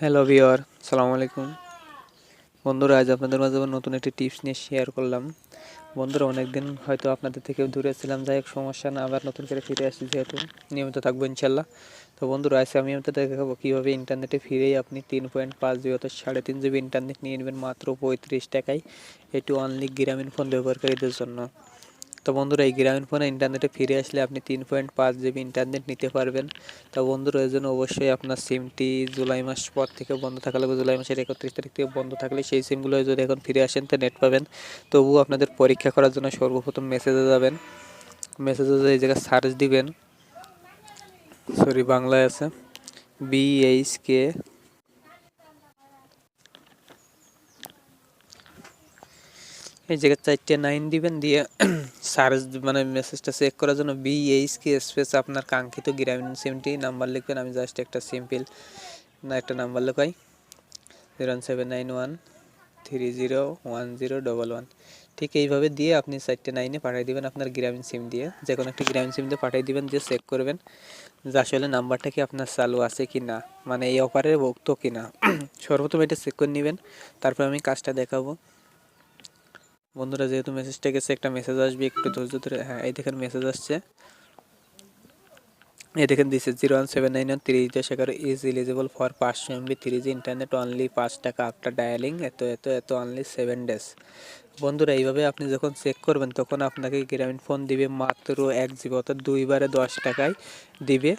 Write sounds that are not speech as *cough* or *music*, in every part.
Hello viewer সালামু আলাইকুম বন্ধুরা, আজ আপনাদের মাঝে নতুন একটি টিপস নিয়ে শেয়ার করলাম। বন্ধুরা, অনেকদিন হয়তো আপনাদের থেকে দূরে ছিলাম, যাই হোক, সমস্যা না, আবার নতুন করে ফিরে আসছি যেহেতু, নিয়মিত থাকব ইনশাল্লাহ তো বন্ধুরা আজকে আমি আপনাদের দেখাবো কীভাবে ইন্টারনেটে ফিরেই আপনি তিন পয়েন্ট পাঁচ জিবি অর্থাৎ সাড়ে তিন জিবি ইন্টারনেট নিয়ে নেবেন মাত্র পঁয়ত্রিশ টাকায়। এটি অনলি গ্রামীণ ফোন ব্যবহারকারীদের জন্য। তো বন্ধুরা, এই গ্রামীণ ফোনে ইন্টারনেটে ফিরে আসলে আপনি তিন পয়েন্ট পাঁচ জিবি ইন্টারনেট নিতে পারবেন। তো বন্ধুরা, এর জন্য অবশ্যই আপনার সিমটি জুলাই মাস পর থেকে বন্ধ থাকা লাগবে। জুলাই মাসের একত্রিশ তারিখ থেকে বন্ধ থাকলে সেই সিমগুলো যদি এখন ফিরে আসেন, তো নেট পাবেন। তবুও আপনাদের পরীক্ষা করার জন্য সর্বপ্রথম মেসেজে যাবেন। মেসেজে এই জায়গায় সার্চ দিবেন। সরি বাংলায় আছে। বিএইচ কে এই জায়গায় চারটে নাইন দিবেন, দিয়ে *clears throat* সার্চ মানে মেসেজটা চেক করার জন্য বিএইচ কে স্পেস আপনার কাঙ্ক্ষিত গ্রামীণ সিমটি নাম্বার লিখবেন। আমি জাস্ট একটা সিম্পল না একটা নাম্বার লেখাই। Zero seven nine one three zero one zero double one ঠিক এইভাবে দিয়ে আপনি চারটে নাইনে পাঠিয়ে দেবেন আপনার গ্রামীণ সিম দিয়ে। যে কোনো একটি গ্রামীণ সিম দিয়ে পাঠিয়ে দেবেন যে চেক করবেন। যে আসলে নাম্বারটা কি আপনার চালু আছে কি না? মানে এই অফারের ভক্ত কি না? *clears throat* সর্বপ্রথম এটা চেক করে নেবেন। তারপর আমি কাজটা দেখাবো। বন্ধুরা, যেহেতু মেসেজটা গেছে, একটা মেসেজ আসবে, একটু ধৈর্য ধরে হ্যাঁ এই দেখেন মেসেজ আসছে। এই দেখেন this zero one seven nine one three দশ এগারো ইজ এলিজিবল ফর পাঁচশো MB three G internet only পাঁচ টাকা আফটার ডায়ালিং এত এত এত অনলি সেভেন ডেজ বন্ধুরা, এইভাবে আপনি যখন চেক করবেন, তখন আপনাকে গ্রামীণ ফোন দিবে মাত্র এক জিবি অর্থাৎ দুইবারে দশ টাকায় দিবে।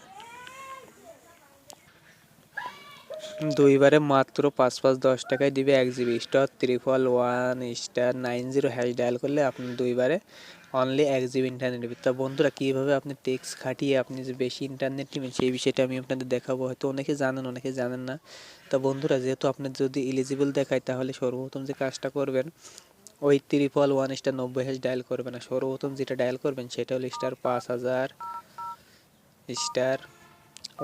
দুইবারে মাত্র পাঁচ পাঁচ দশ টাকায় দিবে এক GB. Star triple one star nine zero hash dial করলে আপনি দুইবারে অনলি এক জিবি ইন্টারনেট দিবে। তা বন্ধুরা, কীভাবে আপনি টেক্স খাটিয়ে আপনি যে বেশি ইন্টারনেট নেবেন সেই বিষয়টা আমি আপনাদের দেখাবো। হয়তো অনেকে জানেন অনেকে জানেন না। তা বন্ধুরা, যেহেতু আপনার যদি এলিজিবল দেখায়, তাহলে সর্বপ্রথম যে কাজটা করবেন, ওই ত্রিপল ওয়ান স্টার নব্বই হ্যাশ ডায়াল করবেন। না সর্বপ্রথম যেটা ডায়াল করবেন, সেটা হলো স্টার পাঁচ হাজার star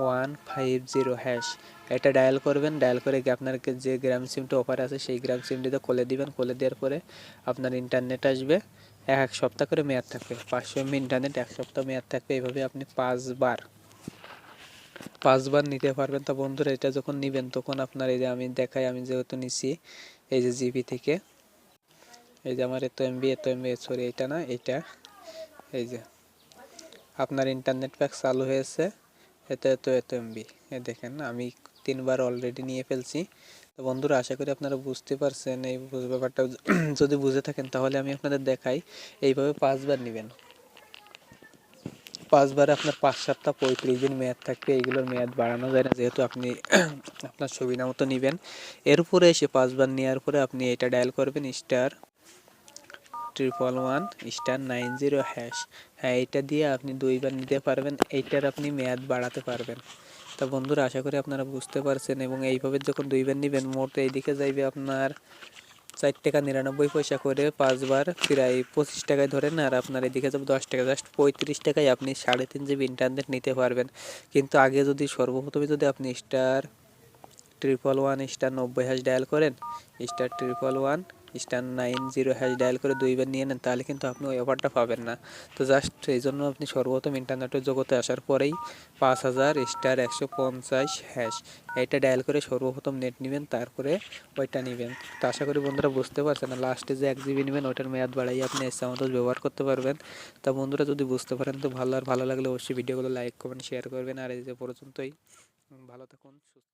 one five zero hash এটা ডায়াল করবেন ডায়াল করে গিয়ে আপনার যে গ্রাম সিমটা অফার আছে, সেই গ্রাম সিমটিতে খুলে দিবেন। খুলে দেওয়ার পরে আপনার ইন্টারনেট আসবে, এক এক সপ্তাহ করে মেয়াদ থাকবে। পাঁচশো এমবি ইন্টারনেট এক সপ্তাহ মেয়াদ থাকবে, এইভাবে আপনি পাঁচবার। পাঁচবার নিতে পারবেন। তো বন্ধুরা, এটা যখন নেবেন, তখন আপনার এই যে আমি দেখাই, আমি যেহেতু নিছি, এই যে জিবি থেকে, এই যে আমার এত এমবি এত এমবি সরি এটা না, এটা, এই যে, আপনার ইন্টারনেট প্যাক চালু হয়েছে। এত এত এত এমবি দেখেন আমি তিনবার অলরেডি নিয়ে ফেলছি। তো বন্ধুরা, আশা করি আপনারা বুঝতে পারছেন, এই ব্যাপারটা *clears throat* যদি বুঝে থাকেন, তাহলে আমি আপনাদের দেখাই। এইভাবে পাঁচবার নেবেন। পাঁচবার আপনার পাঁচ সপ্তাহ পঁয়ত্রিশ দিন মেয়াদ থাকবে, এইগুলোর মেয়াদ বাড়ানো যায় না, যেহেতু আপনি *clears throat* আপনার সুবিধা মতো নেবেন। এরপরে এসে পাঁচবার নেওয়ার পরে আপনি এটা ডায়াল করবেন star triple one star nine zero hash হ্যাঁ এটা দিয়ে আপনি দুইবার নিতে পারবেন, এইটার আপনি মেয়াদ বাড়াতে পারবেন। তা বন্ধুরা, আশা করি আপনারা বুঝতে পারছেন এবং এইভাবে যখন দুইবার নেবেন, মোট এইদিকে যাইবে আপনার চার টাকা নিরানব্বই পয়সা করে পাঁচবার, প্রায় পঁচিশ টাকায় ধরেন, আর আপনার এদিকে যাবে দশ টাকা। জাস্ট পঁয়ত্রিশ টাকায় আপনি সাড়ে তিন জিবি ইন্টারনেট নিতে পারবেন। কিন্তু আগে যদি সর্বপ্রথমে যদি আপনি স্টার ট্রিপল ওয়ান স্টার নব্বই হাজ ডায়াল করেন star triple one star nine zero hash dial করে দুইবার নিয়ে নেন, তাহলে কিন্তু আপনি ওই অফারটা পাবেন না। তো জাস্ট এই জন্য আপনি সর্বপ্রথম ইন্টারনেটের জগতে আসার পরেই পাঁচ হাজার স্টার একশো পঞ্চাশ হ্যাশ এটা ডায়াল করে সর্বপ্রথম নেট নেবেন, তারপরে ওইটা নেবেন। তো আশা করি বন্ধুরা বুঝতে পারছেন না লাস্টে যে এক জিবি নেবেন, ওইটার মেয়াদ বাড়াই আপনি এসে আমাদের ব্যবহার করতে পারবেন। তা বন্ধুরা যদি বুঝতে পারেন, তো ভালো আর ভালো লাগলে অবশ্যই ভিডিওগুলো লাইক কমেন্ট শেয়ার করবেন। আর এই যে পর্যন্তই, ভালো থাকুন, সুস্থ